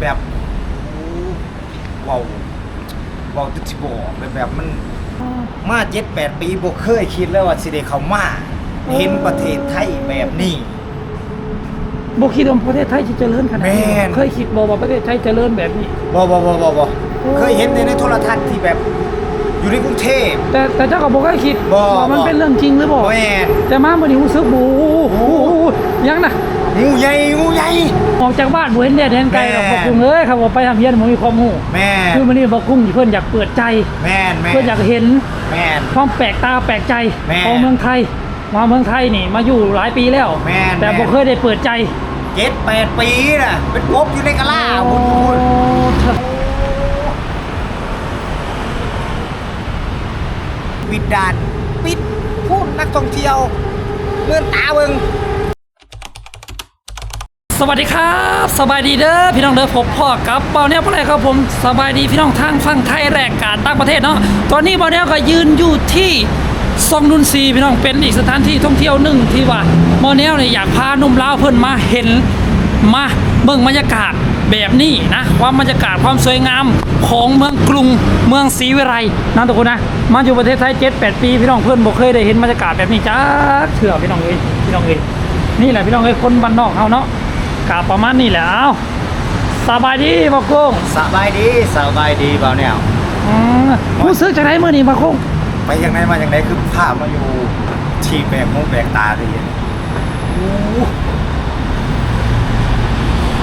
แบบเว้าวเว้าวติดสิบอกแบบแบบมัน มาเจ็ดแปดปีบ่เคยคิดเลยว่าสิได้เข้ามาเห็นประเทศไทยแบบนี้บ่คิดว่าประเทศไทยจะเจริญขนาดนี้แม่นเคยคิดบ่ว่าประเทศไทยเจริญแบบนี้บ่บ่บ่บ่บ่โอ้เคยเห็นแต่ในโทรทัศน์ที่แบบอยู่ในกรุงเทพแต่แต่เจ้าก็บ่เคยคิดบ่ว่ามันบ่เป็นเรื่องจริงหรือบ่แม่นแต่มาบ่นี้รู้สึกบูยังนะ งูใหญ่งูใหญ่ ออกจากบ้านบ่เห็นแดดเห็นไกลหรอกแม่บ่กุ้งเอ้ยครับว่าไปทำเฮียนบ่มีความรู้แม่นคือมื้อนี้บ่กุ้งเพิ่นอยากเปิดใจ แม่นแม่นเพิ่นอยากเห็นแม่น ความแปลกตาแปลกใจแม่ของเมืองไทย มาเมืองไทยนี่มาอยู่หลายปีแล้ว แม่นแต่แม่นบ่เคยได้เปิดใจเจ็ดแปดปีน่ะเป็นกบอยู่ในกะลาโอ้คุณคุณเถอะปิดด่านปิดพูดนักท่องเที่ยวเมื่อนตาเบิง สวัสดีครับสบายดีเด้อพี่น้องเด้อพบพ่อกับเบาแนวอะไรครับผมสบายดีพี่น้องทางฝั่งไทยแรกการต่างประเทศเนาะตอนนี้เบาแนวก็ยืนอยู่ที่ซองนุนซีพี่น้องเป็นอีกสถานที่ท่องเที่ยวหนึ่งที่ว่าเบาแนวเนี่ยอยากพาหนุ่มลาวเพิ่อนมาเห็นมาเบิ่งบรรยากาศแบบนี้นะความบรรยากาศความสวยงามของเมืองกรุงเมืองศรีวิไลนะทุกคนนะมาอยู่ประเทศไทย7 8ปีพี่น้องเพื่อนบ่เคยได้เห็นบรรยากาศแบบนี้จ้าเถื่อพี่น้องเอ้ยพี่น้องเอ้ยนี่แหละพี่น้องเอ้ยคนบ้านนอกเฮาเนาะ กาประมาณนี้แหละเอาสบายดีบ่กุ้งสบายดีสบายดีเปล่าเนี่ยอืมผู้ซื้อจากไหนมื้อนี้บ่กุ้งไปยังไงมาอย่างไรคือภาพมาอยู่ที่แปลกหูแปลกตาดีโอ้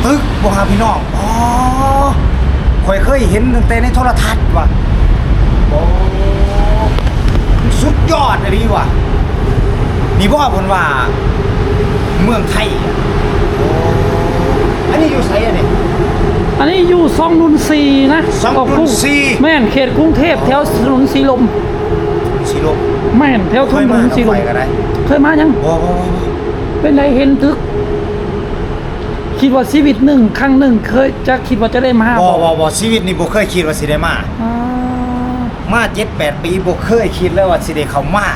ตึกบ่ฮาพี่น้องอ๋อข่อยเคยเห็นตั้งแต่ในโทรทัศน์ว่ะโอ้สุดยอดเลยว่ะนี่บ่เพิ่นว่า เมืองไทยอะโอ้ อันนี้อยู่ไสอะเนี่ยอันนี้อยู่ซองนุนซีนะซองนุนซีแม่นเขตกรุงเทพแถวถนนสีลมสิลมแม่นแถวถเคยนมานกับสีลมข่อยก็ได้เคยมายัง บ่บ่บ่บ่เป็นไรเห็นตึก คิดว่าชีวิตหนึ่งครั้งหนึ่งเคยจะคิดว่าจะได้มาบ่บ่บ่ชีวิตนี่บ่เคยคิดว่าสิได้มา อ่า มาเจ็ดแปดปีบ่เคยคิดเลยว่าสิได้เข้ามา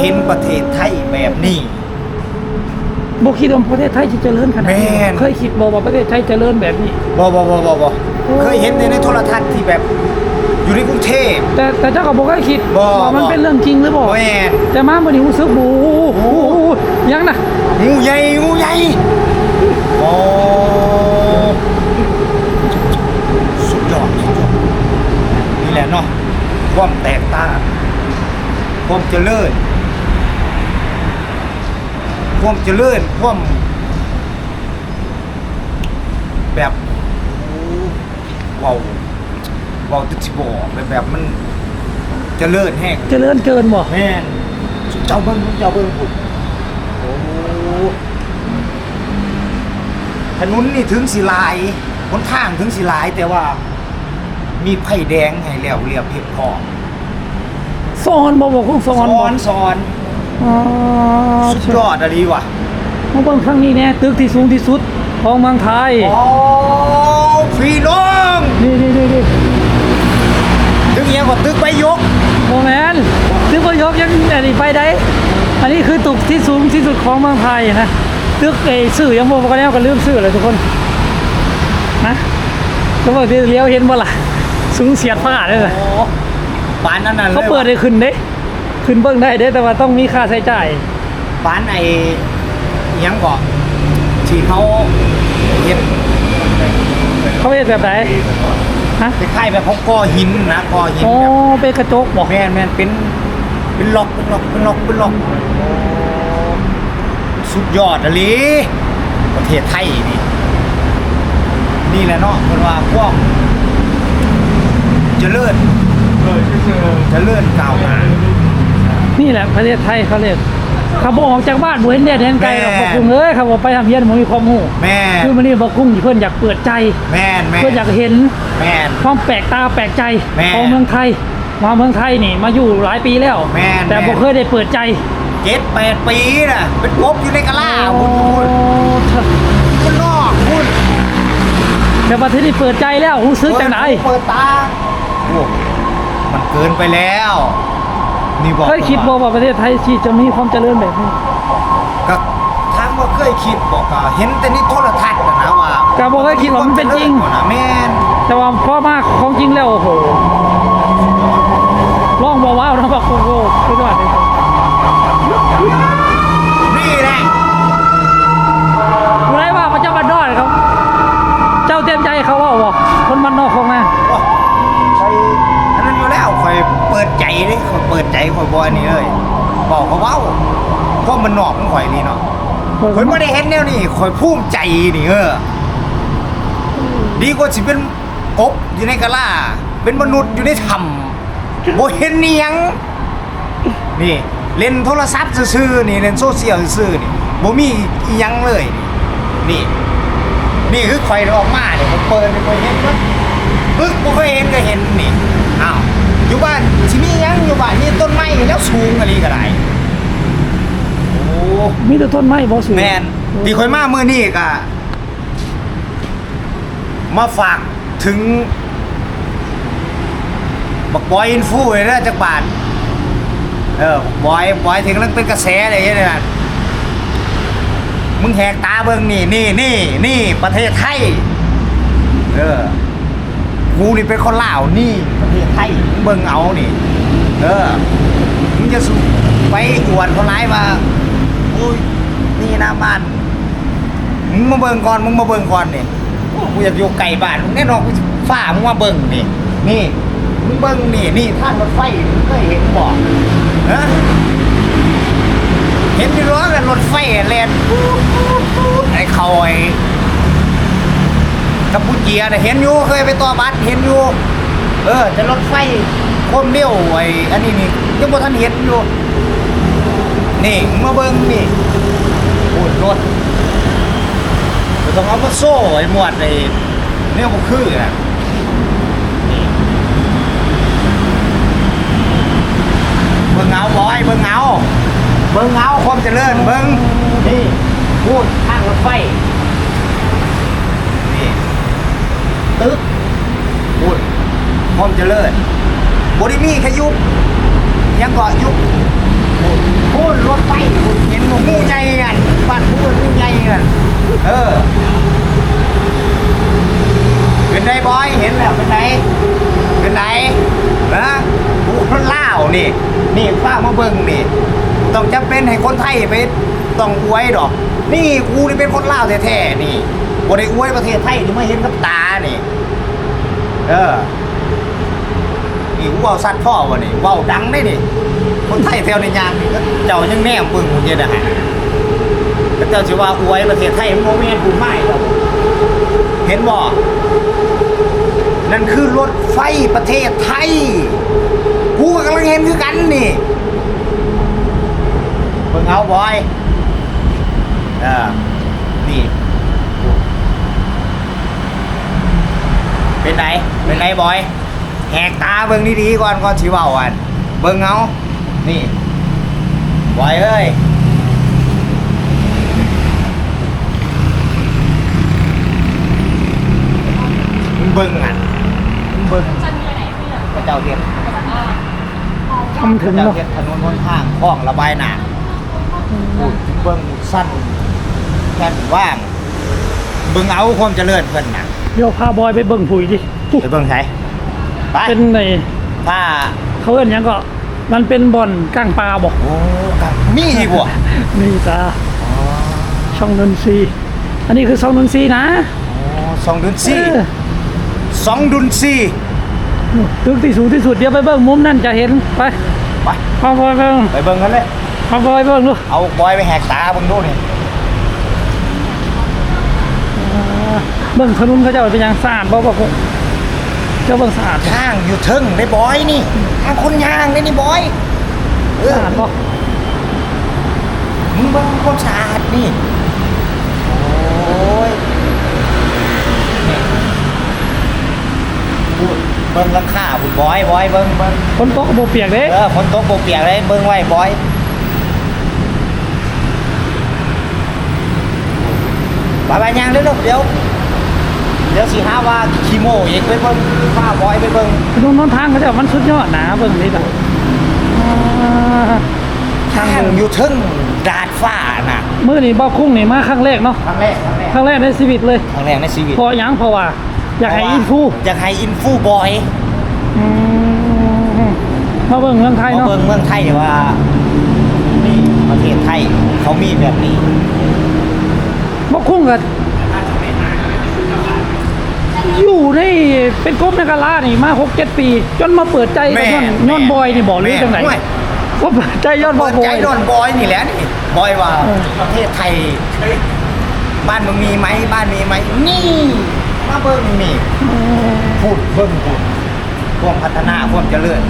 เห็นประเทศไทยแบบนี้ บ่คิดว่าประเทศไทยจะเจริญขนาดนี้แม่น เคยคิดบ่ว่าประเทศไทยเจริญแบบนี้ บ่บ่บ่บ่บ่โอ้ เคยเห็นแต่ในโทรทัศน์ที่แบบอยู่ในกรุงเทพ แต่แต่เจ้าก็บ่เคยคิดบ่ว่ามันบ่ เป็นเรื่องจริงหรือบ่แม่น แต่มาบ่นี้รู้สึกบูยังนะงูใหญ่งูใหญ่โอ้สุดยอดสุดยอดนี่แหละเนาะความแตกต่างความเจริญ ความเจริญความแบบโอ้เว้าวเว้าวติดสิบอกแบบแบบมันเจริญแห้งเจริญเกินบ่แม่นเจ้าเบิ้งเจ้าเบิ้งพุ่นโอ้ถนนนี่ถึงสิหลายบนทางถึงสิหลายแต่ว่า มีไผ่แดงให้แล้วเรียบเพียบพอสอนบ่บ่คงสสอนบ่อนสอน อ๋อสุดยอดอะดีว่ะมาเบิ่งครั้งนี้แน่ตึกที่สูงที่สุดของเมืองไทยโอ้พี่น้องนี่นี่นี่นี่ตึกเอียงกว่าตึกไปยกโมแมนตึกบ่ยกยังอันนี้ไปได้ อันนี้คือตึกที่สูงที่สุดของเมืองไทยนะ ตึกไอ้ชื่อยังบ่ก็แล้วก็ลืมชื่อเลยทุกคน นะแล้วบอกที่เลี้ยวเห็นบ่ล่ะ สูงเสียดฟ้าเลยน่ะโอ้บ้านนั้นน่ะเขาเปิดให้ขึ้นเด้ ขึ้นเบิ่งได้เด้แต่ว่าต้องมีค่าใช้จ่ายบ้านไอ้เอียงก่อที่เขาเฮ็ดเขาเป็นแบบไหนฮะคล้ายๆแบบเขาก่อหินนะก่อหินอ๋อแบบเป็นกระจกบอกแม่นแม่นเป็นเป็นล็อกเป็นล็อกเป็นล็อกเป็นล็อกสุดยอดอะลีประเทศไทยนี่นี่แหละเนาะเป็นว่าพวกเจริญเจริญก้าวหน้า นี่แหละประเทศไทยเขาเรียกเขาบอกออกจากบ้านบ่เห็นแดดเห็นไกลหรอกแม่บอกกุ้งเอ้ยเขาบอกไปทำเฮียนบ่มีความรู้แม่คือมื้อนี้บอกกุ้งเพิ่นอยากเปิดใจแม่นแม่เพิ่นอยากเห็นแม่นความแปลกตาแปลกใจแม่ของเมืองไทย มาเมืองไทยนี่มาอยู่หลายปีแล้วแม่นแต่แม่บ่เคยได้เปิดใจเจ็ดแปดปีน่ะเป็นกบอยู่ในกะลาคุณคุณเถอะคุณนอกคุณแต่ว่าที่นี่เปิดใจแล้วรู้สึกจังไดเปิดตาโอ้มันเกินไปแล้ว นี่บอกเคยคิดบ่ว่าประเทศไทยที่จะมีความเจริญแบบนี้ก็ถามว่าเคยคิดบอกก็เห็นแต่ในโทรทัศน์นะนะว่าก็ก็บ่เคยคิดว่ามันเป็นจริงแม่นแต่ว่าพอมาของจริงแล้วโอ้โหร้องบ่ว้าวนะบอกโอ้โหสุดยอดเลยนี่แหละผู้ใดว่าพระเจ้าบันดอนครับ เจ้าเต็มใจเขาว่าบอกคนมันนอกของนะโอ้คอยอันนั้นอยู่แล้วคอยเปิดใจเลยคอยเปิดใจคอยบอยนี่เลยบอกเขาเว้าเพราะมันนอกมันข่อยนี่เนาะคอยไม่ได้เห็นแนวนี่คอยภูมิใจนี่เออดีกว่าสิเป็นกบอยู่ในกะลาเป็นมนุษย์อยู่ในถ้ำบ่เห็นนี่ยังนี่เล่นโทรศัพท์ซื่อๆนี่เล่นโซเชียลซื่อๆนี่บ่มีอีหยังเลย นี่ นี่คือข่อยออกมาเนี่ยผมเปิดไปเห็นก็ปึ๊กบ่เคยเห็นก็เห็นนี่อ้าวอยู่บ้านสิมีหยัง อยู่บ้านนี่ต้นไม้แล้วสูงอะไรก็ได้โอ้มีแต่ต้นไม้บ่สูงแมนที่ข่อยมามื้อนี้ก็มาฝากถึงบักบอยอินฟูเลยนะจักบาทเออบอยบอยถึงกำลังเป็นกระแสอะไรอย่างเงี้ยนะมึงแหกตาเบิ่งนี่นี่นี่นี่ประเทศไทยเออกูนี่เป็นคนลาวนี่ประเทศไทยมึงเบิ่งเอานี่ เออมึงจะสูไปอวดคนร้ายมาอุ้ยนี่หน้าบ้านมึงมาเบิ่งก่อนมึงมาเบิ่งก่อนเนี่โอ้กูอยากอยู่ไกลบ้านมึงแน่นอนกูฝ้ามึงมาเบิ่งนี่นี่มึงเบิ่งนี่นี่ท่านรถไฟมึงเคยเห็นบ่ฮะเห็นอยู่ร้อกันรถไฟแล่นไอ้เขาไอ้กัมพูเจียน่ะเห็นอยู่เคยไปต่อบัตรเห็นอยู่เออแต่รถไฟ ความเร็วไอ้อันนี้นี่ยังบ่ทันเห็นอยู่นี่มาเบิ่งนี่โอ้ยรถต้องเอามาโซ่ไอ้หมวดไอ้เนี่ยบ่คือน่ะนี่เบิ่งเอาบอยเบิ่งเอาเบิ่งเอาความเจริญเบิ่งนี่พูดทางรถไฟนี่ตึกพูดความเจริญ บ่ได้มีแค่ยุคยังเกาะยุคพูดรถไฟเห็นหมูใหญ่กันบ้านพูดหมูใหญ่กันเออเป็นไงบอยเห็นแล้วเป็นไงเป็นไงนะกูคนล่าวนี่ นี่ฟ้ามาเบิ่งนี่ ต้องจำเป็นให้คนไทยไปต้องอวยดอก นี่กูนี่เป็นคนล่าวแท้ๆนี่บ่ได้อวยประเทศไทยที่มาเห็นกับตานี่ เออ นี่กูเว้าสัตว์พ่อวะนี่เว้าดังได้นี่คนไทยแถวในยามนี่ก็เจ้ายังแนมเบิ่งคนเดียนะฮะก็เจ้าสิว่าอวยประเทศไทยมันโมเมนต์กูไม่หรอกเห็นบ่นั่นคือรถไฟประเทศไทย กูก็กำลังเห็นคือกันนี่เบิ่งเอาบอยเออนี่ เป็นไหนเป็นไหนบอย แหกตาเบิ่งดีๆก่อนก่อนสิเว้าอันเบิ่งเอานี่บอยเอ้ยมึงเบิ่งอันมึงเบิ่งพระเจ้าเทียนทำถึพงระเจ้าเนาะเทียนถนนหนทางคลองระบายน้ำพูดเบิ่งสั้นแค่ว่างเบิ่งเอาความเจริญเพิ่นน่ะเดี๋ยวพาบอยไปเบิ่งผุยดิไปเบิ่งไส ไปเป็นในถ้าเขาเอิ้นหยังก็ มันเป็นบ่อนกลางปลาบอกโอ้กับมีอีกบ่นี่ตาอ๋อช่องนนทรีย์อันนี้คือช่องนนทรีย์นะอ๋อสองดุนซีเออสองดุนซีตึกที่สูงที่สุดเดี๋ยวไปเบิ่งมุมนั่นจะเห็นไปไปพาบอยเบิ่งไปเบิ่งกันเลยพาบอยเบิ่งดูเอาบอยไปแหกตาเบิ่งดูนี่อ่าเบิ่งถนนเขาเจ้าเป็นหยังสะอาดบ่บ่ผม เจ้าเบิ่งสะอาดทางอยู่เทึงได้บอยนี่ทางคนยางได้นี่บอยเออสะอาดบ่มึงเบิ่งความสะอาดนี่โอ้ยนี่พูดเบิ่งราคาบุญบอยบอยเบิ่งเบิ่งคนตกก็บ่เปียกเด้เออฝนตกบ่เปียกเลยเบิ่งไว้บอยไปไปยังเร็วๆเดี๋ยวเดี๋ยวสิหาว่าขี้โม่อีกไปเบิ่งฟ้าบอยไปเบิ่งถนนนนทางเขาเจ้ามันสุดยอดนะเบิ่งนี่ล่ะอ่าททางทางเดินอยู่เทึ่งดาดฟ้าน่ะมื้อนี้บ่คุ้งนี่มาครั้งแรกเนาะครั้งแรกครั้งแรกครั้งแรกในชีวิตเลยครั้งแรกในชีวิตเพอหยังเพราะว่า อยากให้อินฟูอยากให้อินฟูบอยอืมมาเบิ่งเมืองไทยมาเนาะเบิ่งเมืองไทยว่านี่ประเทศไทยเขามีแบบนี้บ่คุ้งกับ อยู่ในเป็นกบในกะลานี่มา6 7ปี จนมาเปิดใจกับย้อนย้อนบอยนี่บอกหรือจังไหนแม่ก็เปิดใจย้อนบเปิอยดบใจอยโดนบอยนี่แหละนี่บอยว่าเออประเทศไทย บ้านมึงมีไหมบ้านมีไหมนี่มาเบิ่งนี่พูดเบิ่งพูดความพัฒนาความเจริญ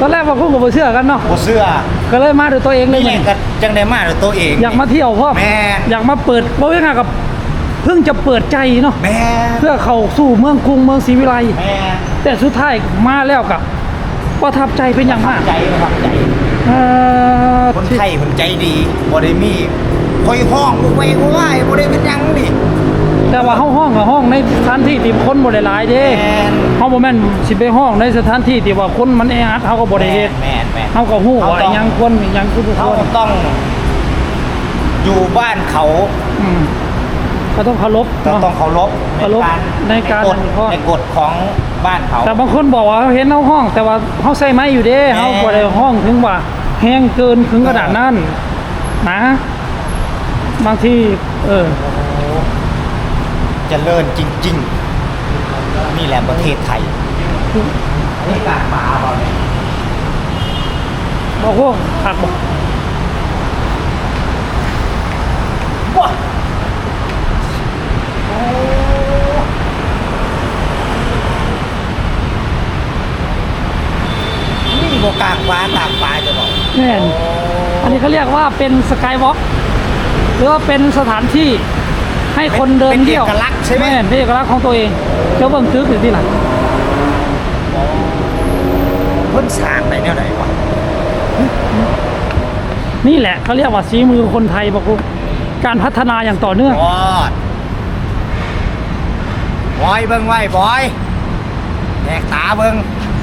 ตอนแรกว่าคุ้งกับบ่เชื่อกันเนาะบ่เสื้อก็เลยมาด้วยตัวเองเลยนี่แหละก็จังได้มาด้วยตัวเอง อยากมาเที่ยวพ่อแม่นอยากมาเปิดบ่ยังไงกับ เพิ่งจะเปิดใจเนาะแม่เพื่อเข้าสู่เมืองกรุงเมืองศรีวิไลแม่แต่สุดท้ายมาแล้วกับประทับใจเป็นอย่างมากใจประทับใจเอ่อคนไทยคนใจดีบ่ได้มีคอยห้องบ่ไว้บ่ไหวบ่ได้เป็นหยังนี่แต่ว่าห้องห้องกับห้องในสถานที่ที่คนบ่ได้หลายเด้แม่นเฮาบ่แม่นสิไปห้องในสถานที่ที่ว่าคนมันแออัดเฮาก็บ่ได้เฮ็ดแม่นแม่นเฮาก็ฮู้เฮาว่าต้องอิหยังควรอิหยังคือบ่คเขาวรต้องอยู่บ้านเขาอืม ก็ต้องเคารพเราเนาะต้องเคารพเคารพในการกฎในข้อในกฎของบ้านเขาแต่บางคนบอกว่าเห็นเฮาห้อง แต่ว่าเฮาใส่ไม้อยู่เด้แม่เฮาบ่ได้ห้องถึงว่าแห้งเกินถึงขนาดนั้นนะ บางทีเออเจริญจริง ๆ นี่แหละประเทศไทยอันนี้กลางป่าเปล่าเนี่ยบอกว่าผักบอกว้าโอ้ นี่บกลางป่ากลางป่าจะบอกแม่นอันนี้เขาเรียกว่าเป็นสกายวอล์กหรือว่าเป็นสถานที่ให้คนเดินเที่ยวเป็นเอกลักษณ์ใช่ไหมแม่นเป็นเอกลักษณ์ของตัวเองเจ้าเบิ่งตึกอยู่ที่ไหนเพิ่นสร้างได้แนวไหนวะนี่แหละเขาเรียกว่าสีมือคนไทยบอกว่าการพัฒนาอย่างต่อเนื่องบอด บอยเบิ่งไว้บอยแหกตาเบิ่ง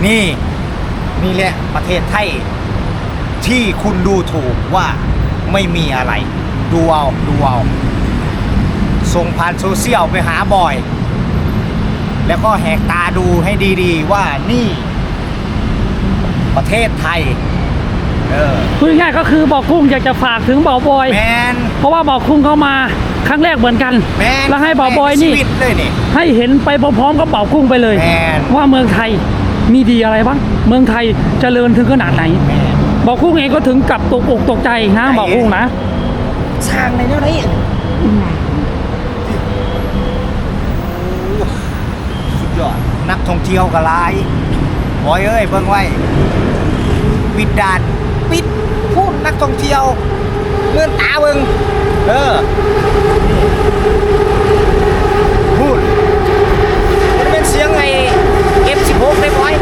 นี่ นี่แหละประเทศไทย ที่คุณดูถูกว่าไม่มีอะไร ดูเอาดูเอาส่งผ่านโซเชียลไปหาบอย แล้วก็แหกตาดูให้ดีๆ ว่านี่ ประเทศไทย เออพูดง่ายๆก็คือบอกกุ้งอยากจะฝากถึงบ่าวบอย แมน เพราะว่าบอกกุ้งเข้ามา ครั้งแรกเหมือนกันแมนแล้วให้บ่าวบอยนี่ชีวิตเลยนี่ ให้เห็นไปพร้อมๆกับเป่ากุ้งไปเลย แม่นว่าเมืองไทยมีดีอะไรบ้างเมืองไทยเจริญถึงขนาดไหนแมนบอกกุ้งเองก็ถึงกับตกอกตกใจนะใจบอกกุ้งนะ สร้างในแนวไหนอะสุดยอด นักท่องเที่ยวก็หลายบอยเอ้ยเบิ่งไว้ปิดด่านปิดพูดนักท่องเที่ยวเงื่อนตาเบิ่ง เออพูดมันเป็นเสียงไง F16 ได้บอย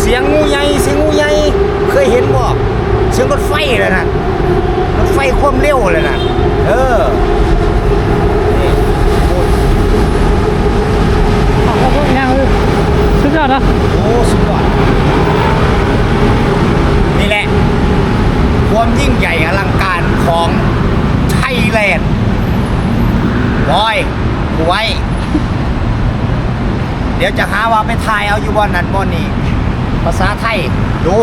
เสียงงูใหญ่เสียงงูใหญ่เคยเห็นบ่เสียงรถไฟเลยนะรถไฟความเร็วเลยนะเออนี่พูดบอกกุ้งยังเลยสุดยอดนะโอ้สุดยอดนี่แหละ ความยิ่งใหญ่อลังการของไทยแลนด์ บอยกูไว้เดี๋ยวจะหาว่าไปถ่ายเอาอยู่บอนนั้นบอนนี้ภาษาไทย ดู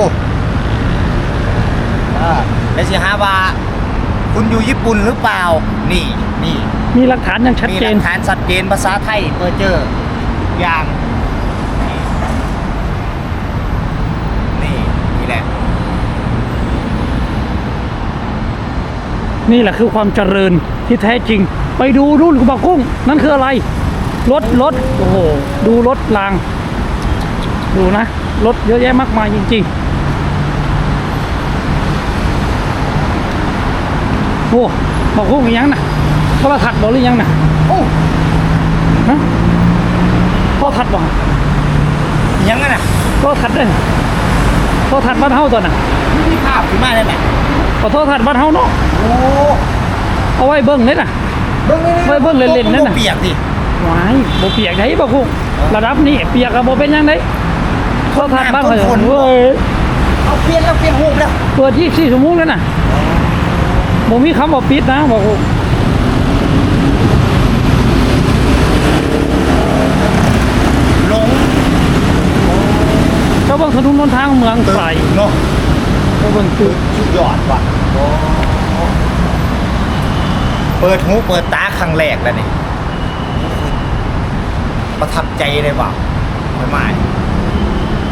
เออเดี๋ยวจะหาว่า คุณอยู่ญี่ปุ่นหรือเปล่า นี่นี่มีหลักฐานอย่างชัดมีเจหลันกฐานชัดเจนภาษาไทยเปิดเจออย่างนี่นี่นี่แหละ นี่แหละคือความเจริญ ที่แท้จริง ไปดูรุ่นกูบอกกุ้ง นั่นคืออะไร รถรถโอ้โหดูรถราง ดูนะ รถเยอะแยะมากมายจริง ๆ โอ้บอกกุ้งอีกยังนะโทรทัศน์บอกหรือยังนะโอ้ฮะโทรทัศน์บอกยังไงน่ะโทรทัศน์เด้อโทรทัศน์บ้านเฮาตัวน่ะมีภาพขึ้นมาเลยแหละขอโทรทัศน์บ้านเฮาเนาะโอ้ เอาไว้เบิ่งเลยน่ะ เบิ่งไว้เบิ่งเล่นๆนั่นน่ะ เปียกดิหวายบ่เปียกได้บ่คุกระดับนี้เปียกก็บ่เป็นหยังไดโทรทัศน์บ้านเขาเว้ยเอาเปลี่ยนแล้วเปลี่ยนหูปแล้วเปิด24ชั่วโมงแล้วน่ะบ่มีคำว่าปิดนะบอกผมหลงเจ้าเบิ่งถนนหนทางเมืองไกลเนาะเจ้าเบิ่งตึกสุดยอดว่ะโอ้ เปิดหูเปิดตาครั้งแรกแล้วนี่ประทับใจเลยว่ะไม่ไม่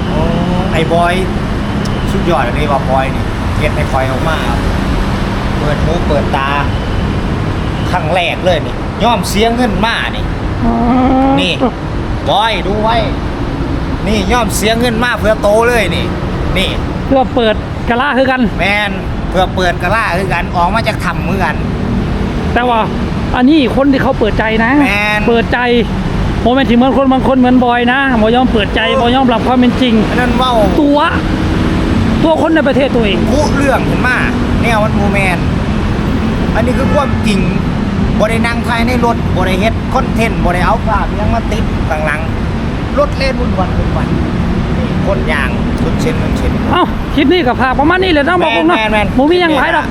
โอ้ไอ้บอยสุดยอดเลยว่ะบอยนี่เกียรให้คอยออกมาครับเปิดหูเปิดตาครั้งแรกเลยนี่ยอมเสียเงินมานี่ นี่บอยดูไว้ นี่ยอมเสียเงินมาเพื่อโตเลยนี่ นี่ เพื่อเปิดกะลาคือกัน แมนเพื่อเปิดกระล่าคือกันออกมาจากถ้ำมือกัน แต่ว่าอันนี้คนที่เขาเปิดใจนะ แม่น เปิดใจโมเมนต์ที่เหมือนคนบางคนเหมือนบอยนะบอยอมเปิดใจบอยอมรับความเป็นจริง อันนั้นเว่าตัวตัวคนในประเทศตัวเอง ผู้เรื่องขึ้นมาแนวมันโมแมน อันนี้คือความจริงบรินั่งภายในรถบริเฮ็ดคอนเทนต์บริเอาภาพยังมาติดข้างหลังรถเล่นวุ่นวันวุ่นวันนี่คนยางชุดเช่นนั้นเช่น เอ้าคลิปนี้กับฝากประมาณนี้เลยนะบอกผมเนาะแม่นแม่นโมมีหยังไรหรอก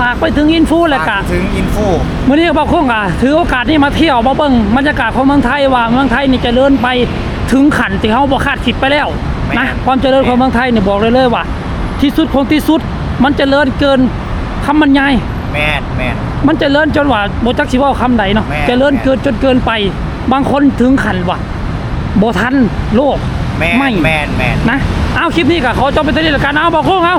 ฝากไปถึงอินฟูแหละกะฝาถึงอินฟูมื่อนี้บอกคงอะถือโอกาสนี้มาเที่ยวมาเบิ่งบรรยากาศของเมืองไทยว่าเมืองไทยนี่เจริญไปถึงขันที่เขาบ่คาดคิดไปแล้วนะความเจริญของเมืองไทยเนี่ยบอกเลยเลยว่า ที่สุดของที่สุด มันเจริญเกินคำบรรยายแมนแมนมันเจริญจนว่าโบจักสิเว่าคำใดเนาะแม่นเจริญเกินจนเกินไป บางคนถึงขันว่าโบทันโลกแมนไม่แมนแมนนะเอาคลิปนี้ก็ขอจบไปเท่านี้แล้วกันเอาบอกคงเอา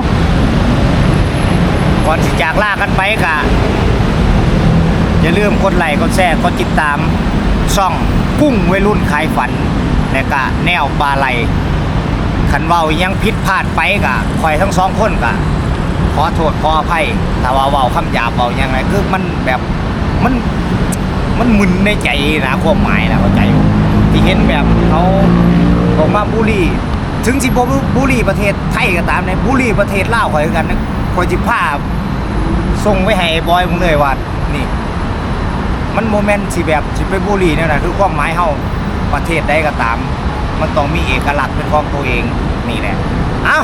ก่อนที่จากลากันไปกะอย่าลืมกดไลค์กดแชร์กดติดตามช่องกุ้งวัยรุ่นขายฝันและกะแนวปลาไหลขันเว้ายังผิดพลาดไปกะคอยทั้งสองคนกะขอโทษขออภัยแต่ว่าเว้าคำหยาบเว้ายังไงคือมันแบบมันมันมึนในใจนะความหมายนะเข้าใจที่เห็นแบบเขาออกมาบูลลี่ถึงสิบบูลลี่ประเทศไทยก็ตามในบูลลี่ประเทศลาวคอยกันนะคอยจิภาพ ส่งไว้ให้บอยมึงเลยว่านี่ มันโมเมนต์สิแบบสิไปบูลลี่เนี่ยนะคือความหมายเฮาประเทศใดก็ตาม มันต้องมีเอกลักษณ์เป็นของตัวเองนี่แหละเอ้า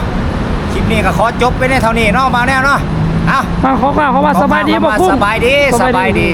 คลิปนี้ก็ขอจบไปในเท่านี้เนาะมาแน่เนาะเอ้ามาขอกล่าวเขาว่าสบายดีบอกกุ้งสบายดีสบายดี